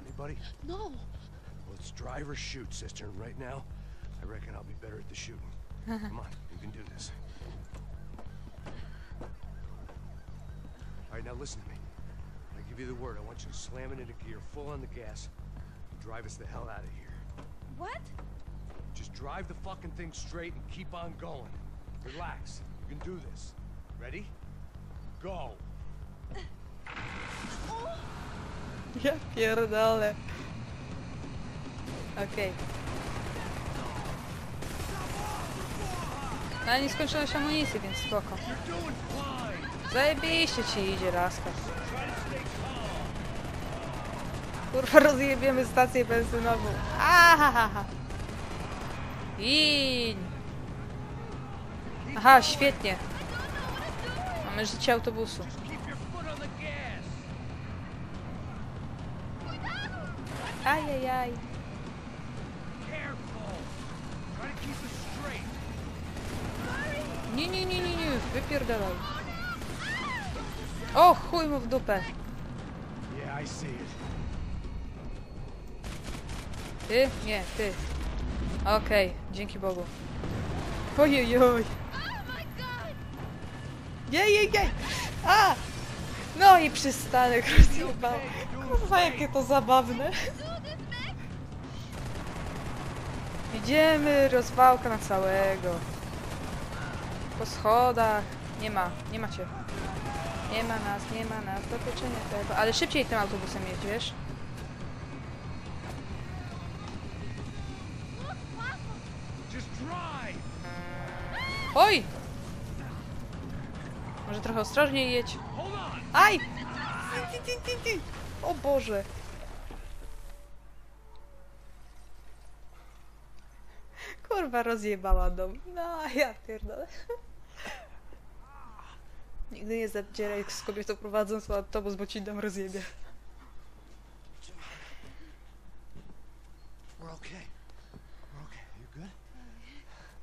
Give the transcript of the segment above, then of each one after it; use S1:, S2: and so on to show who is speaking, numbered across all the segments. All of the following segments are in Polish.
S1: Got anybody?
S2: No.
S1: Let's drive or shoot, sister. And right now, I reckon I'll be better at the shooting. Come on, you can do this. All right, now listen to me. I give you the word. I want you to slam it into gear, full on the gas, and drive us the hell out of here.
S2: What?
S1: Just drive the fucking thing straight and keep on going. Relax. You can do this. Ready? Go.
S3: Ja pierdolę. Okej. No ale nie skończyłeś amunicji, więc spoko. Zajebiście ci idzie, laska. Kurwa, rozjebiemy stację benzynową. Ahahaha. Iń. Aha, świetnie. Mamy życie autobusu. Ajajaj. Nie, nie, nie, nie, nie, wypierdalaj. O, chuj mu w dupę. Ty? Nie, ty. Okej, dzięki Bogu. Ojojoj. Jej, jej, jej. A! No i przystanek rozjebał. Kurwa, jakie to zabawne. Idziemy, rozwałka na całego. Po schodach. Nie ma, nie ma cię. Nie ma nas, nie ma nas. Do tego. Ale szybciej tym autobusem jedziesz. Oj! Może trochę ostrożniej jedź. Aj! O Boże! Kurwa rozjebała dom. No, ja pierdolę. Nigdy nie zadzieraj z kobietą prowadząc autobus, bo ci dom rozjebie.
S1: We're okay. We're okay. You good?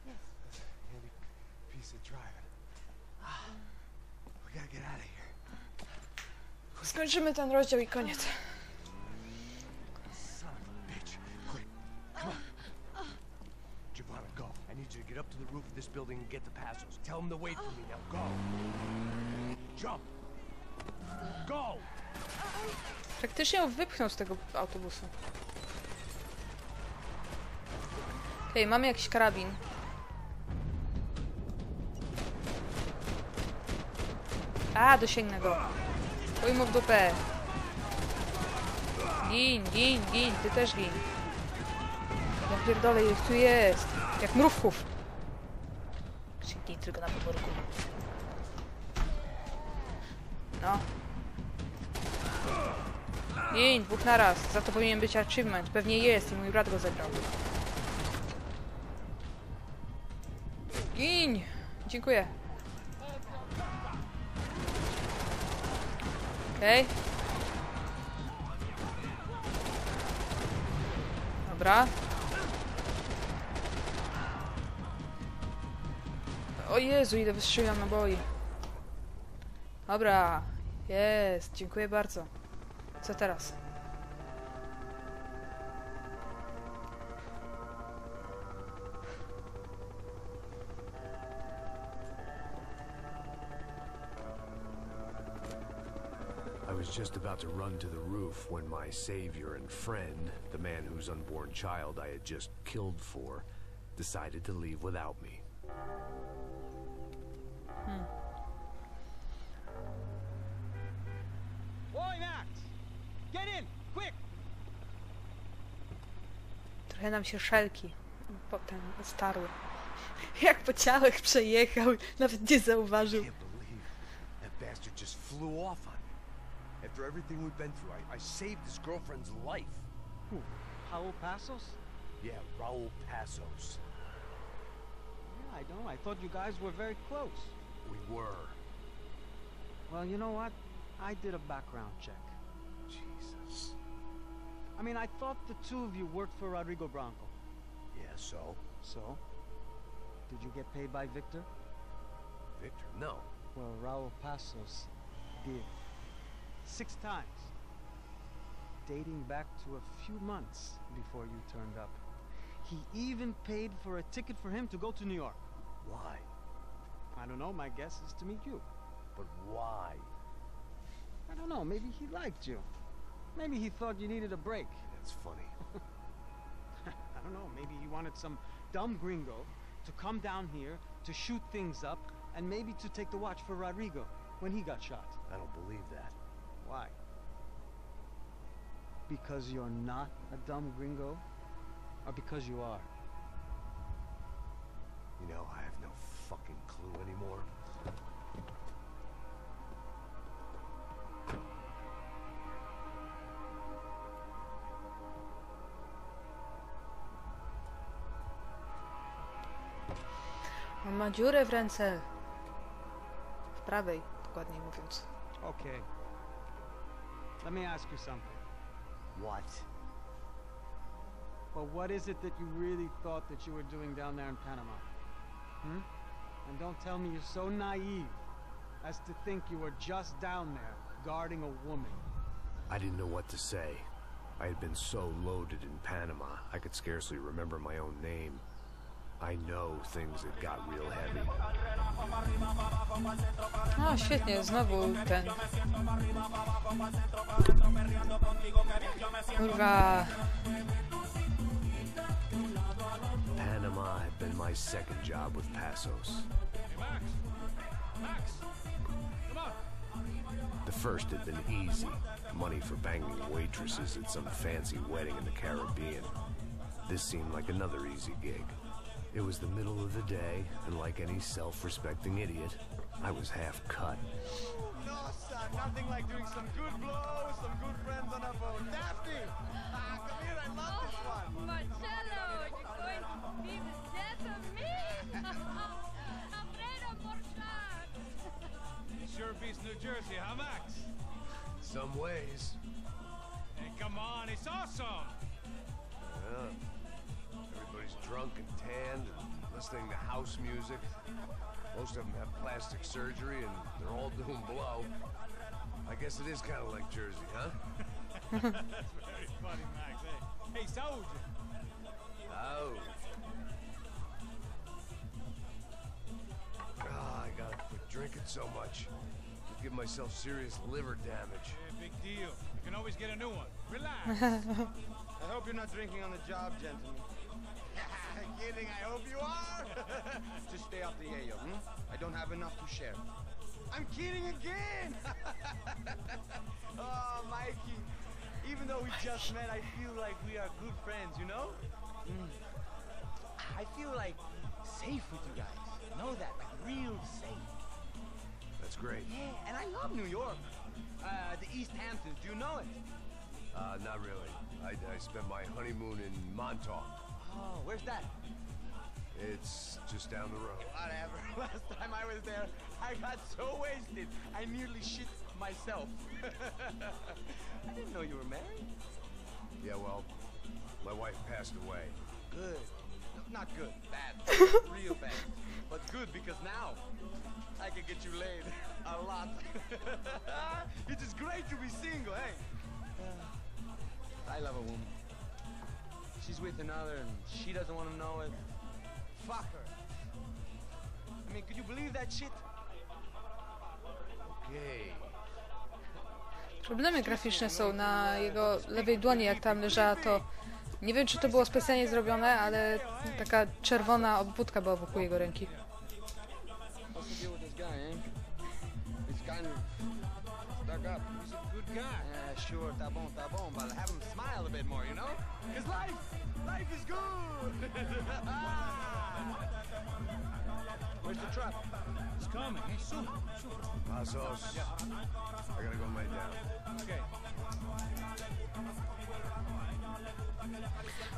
S2: Yes.
S1: Handy piece of driving. Ah, We gotta get out of here.
S3: Skończymy ten rozdział i koniec.
S1: Son of a bitch. Quick, come on. Giovanna, go. I need you to get up to the roof of this building and get the passos. Tell them to wait for me now. Go. Jump. Go.
S3: Praktycznie ją wypchnął z tego autobusu. Okej, mamy jakiś karabin. A, dosięgnę go. Mu w dupę. Gin, gin, gin, ty też gin. Ja pierdolę, ich tu jest. Jak mrówków. Czyli tylko na podwórku. No. Gin, dwóch naraz. Za to powinien być achievement. Pewnie jest i mój brat go zebrał. Gin! Dziękuję. Okej. Dobra. O Jezu, ile wystrzeliłam naboi. Dobra. Jest. Dziękuję bardzo. Co teraz?
S1: Was just about to run to the roof when my savior and friend, the man whose unborn child I had just killed for, decided to leave without me. Hmm.
S4: Boy, Max! Get in! Quick!
S3: Trochę nam się szelki potem starły. Jak po ciałach przejechał, nawet nie zauważył.
S1: can't believe that bastard just flew off on me. After everything we've been through, I, I saved his girlfriend's life.
S4: Who? Raul Passos?
S1: Yeah, Raul Passos.
S4: Yeah, I don't know. I thought you guys were very close.
S1: We were.
S4: Well, you know what? I did a background check.
S1: Jesus.
S4: I mean, I thought the two of you worked for Rodrigo Bronco.
S1: Yeah, so?
S4: So? Did you get paid by Victor?
S1: Victor, no.
S4: Well, Raul Passos did. Six times. dating back to a few months before you turned up. He even paid for a ticket for him to go to New York.
S1: Why?
S4: I don't know, my guess is to meet you.
S1: But why?
S4: I don't know, maybe he liked you. Maybe he thought you needed a break.
S1: That's funny.
S4: I don't know, maybe he wanted some dumb gringo to come down here to shoot things up and maybe to take the watch for Rodrigo when he got shot.
S1: I don't believe that.
S4: Why? Because you're not a dumb gringo? Or because you are?
S1: You know, I have no fucking clue anymore.
S3: On ma dziurę w ręce. W prawej, dokładniej mówiąc.
S4: Okay. Let me ask you something.
S1: What?
S4: Well, what is it that you really thought that you were doing down there in Panama? Hmm? And don't tell me you're so naive as to think you were just down there guarding a woman.
S1: I didn't know what to say. I had been so loaded in Panama, I could scarcely remember my own name. I know things had got real heavy.
S3: O, świetnie, znowu ten. Kurwa.
S1: Panama had been my second job with Passos. The first had been easy. Money for banging waitresses at some fancy wedding in the Caribbean. This seemed like another easy gig. It was the middle of the day, and like any self-respecting idiot, I was half cut.
S2: No, son, nothing like doing some good blows, some good friends on a boat. Daphne! Ah, come here, I love this one.
S5: Marcello, you're going to be the death of me? Alfredo Borchardt.
S2: Sure beats New Jersey, huh, Max?
S1: Some ways.
S2: Hey, come on, it's awesome!
S1: Yeah. Everybody's drunk and tanned and listening to house music. Most of them have plastic surgery and they're all doing blow. I guess it is kind of like Jersey, huh?
S2: That's very funny, Max. Hey, hey, soldier!
S1: Oh. Ah, I gotta quit drinking so much. Could give myself serious liver damage.
S2: Hey, big deal. You can always get a new one. Relax. I hope you're not drinking on the job, gentlemen. Kidding, I hope you are. Just stay off the yayo, hmm? I don't have enough to share. I'm kidding again. oh, Mikey. Even though we just met, I feel like we are good friends, you know? Mm. I feel like safe with you guys. Know that? Like real safe.
S1: That's great.
S2: Yeah, and I love New York. Uh, the East Hamptons, do you know it?
S1: Uh, not really. I, I spent my honeymoon in Montauk.
S2: Oh, where's that?
S1: It's just down the road.
S2: Whatever. Last time I was there, I got so wasted, I nearly shit myself. I didn't know you were married.
S1: Yeah, well, my wife passed away.
S2: Good. Not good. Bad. Real bad. But good because now I can get you laid a lot. it is great to be single, hey? I love a woman. She's with another and she doesn't want to know it. Fuck her. I mean, could you believe that shit?
S1: Okay.
S3: Problemy graficzne są na jego lewej dłoni, jak tam leżała to... Nie wiem, czy to było specjalnie zrobione, ale taka czerwona obwódka była wokół jego ręki.
S2: Stuck up. He's a good guy. Yeah, sure, tá bom, tá bom, but have him smile a bit more, you know? Cause life, life is good. Where's the truck? It's coming. Hey, soon, soon.
S1: Pasos. I gotta go lay down.
S2: Okay.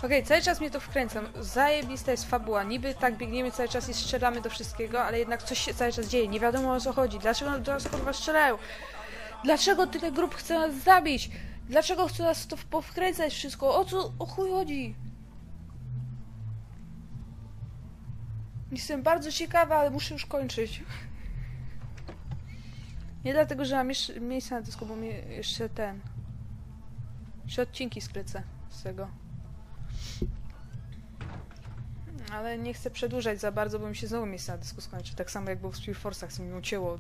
S3: Okej, cały czas mnie to wkręca. Zajebista jest fabuła. Niby tak biegniemy cały czas i strzelamy do wszystkiego, ale jednak coś się cały czas dzieje. Nie wiadomo o co chodzi. Dlaczego do nas kurwa strzelają? Dlaczego tyle grup chce nas zabić? Dlaczego chce nas to powkręcać wszystko? O co o chuj chodzi? Jestem bardzo ciekawa, ale muszę już kończyć. Nie dlatego, że mam jeszcze miejsce na dysku, bo mnie jeszcze ten. Trzy odcinki skrycę z tego. Ale nie chcę przedłużać za bardzo, bo mi się znowu miejsce na dysku skończy. Tak samo jak było w Spear Force'ach, co mi ucięło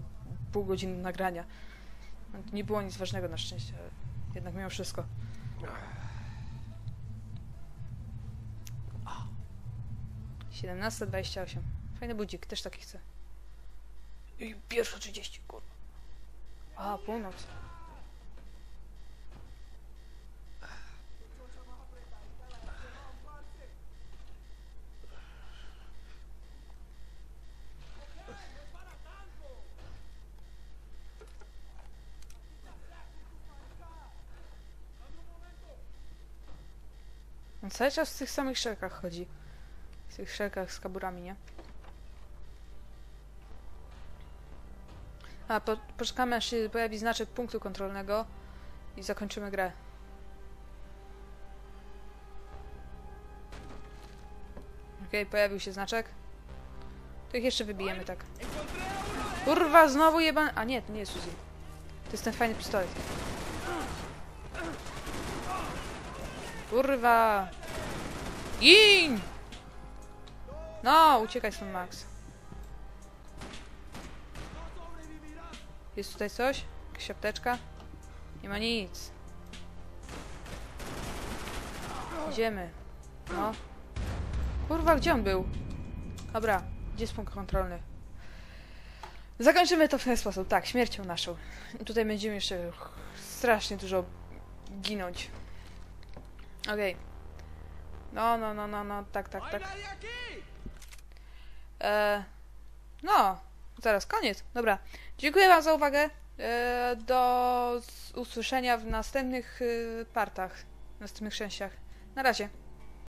S3: pół godziny nagrania. Nie było nic ważnego na szczęście, ale jednak mimo wszystko. Dwadzieścia osiem. Fajny budzik, też taki chcę. I pierwsza 30, kurwa. A, północ. On cały czas w tych samych szelkach chodzi. W tych szelkach z kaburami, nie? A, po, poczekamy aż się pojawi znaczek punktu kontrolnego i zakończymy grę. Okej, pojawił się znaczek. To ich jeszcze wybijemy, tak. Kurwa, znowu jeban... A nie, to nie jest Uzi. To jest ten fajny pistolet. Kurwa! Gin! No, uciekaj stąd, Max. Jest tutaj coś? Jakaś apteczka? Nie ma nic. Idziemy. No. Kurwa, gdzie on był? Dobra, gdzie jest punkt kontrolny? Zakończymy to w ten sposób. Tak, śmiercią naszą. I tutaj będziemy jeszcze strasznie dużo ginąć. Okej. No, no, no, no, no, tak, tak, tak. E, no, zaraz koniec. Dobra. Dziękuję Wam za uwagę. E, do usłyszenia w następnych y, partach, w następnych częściach. Na razie.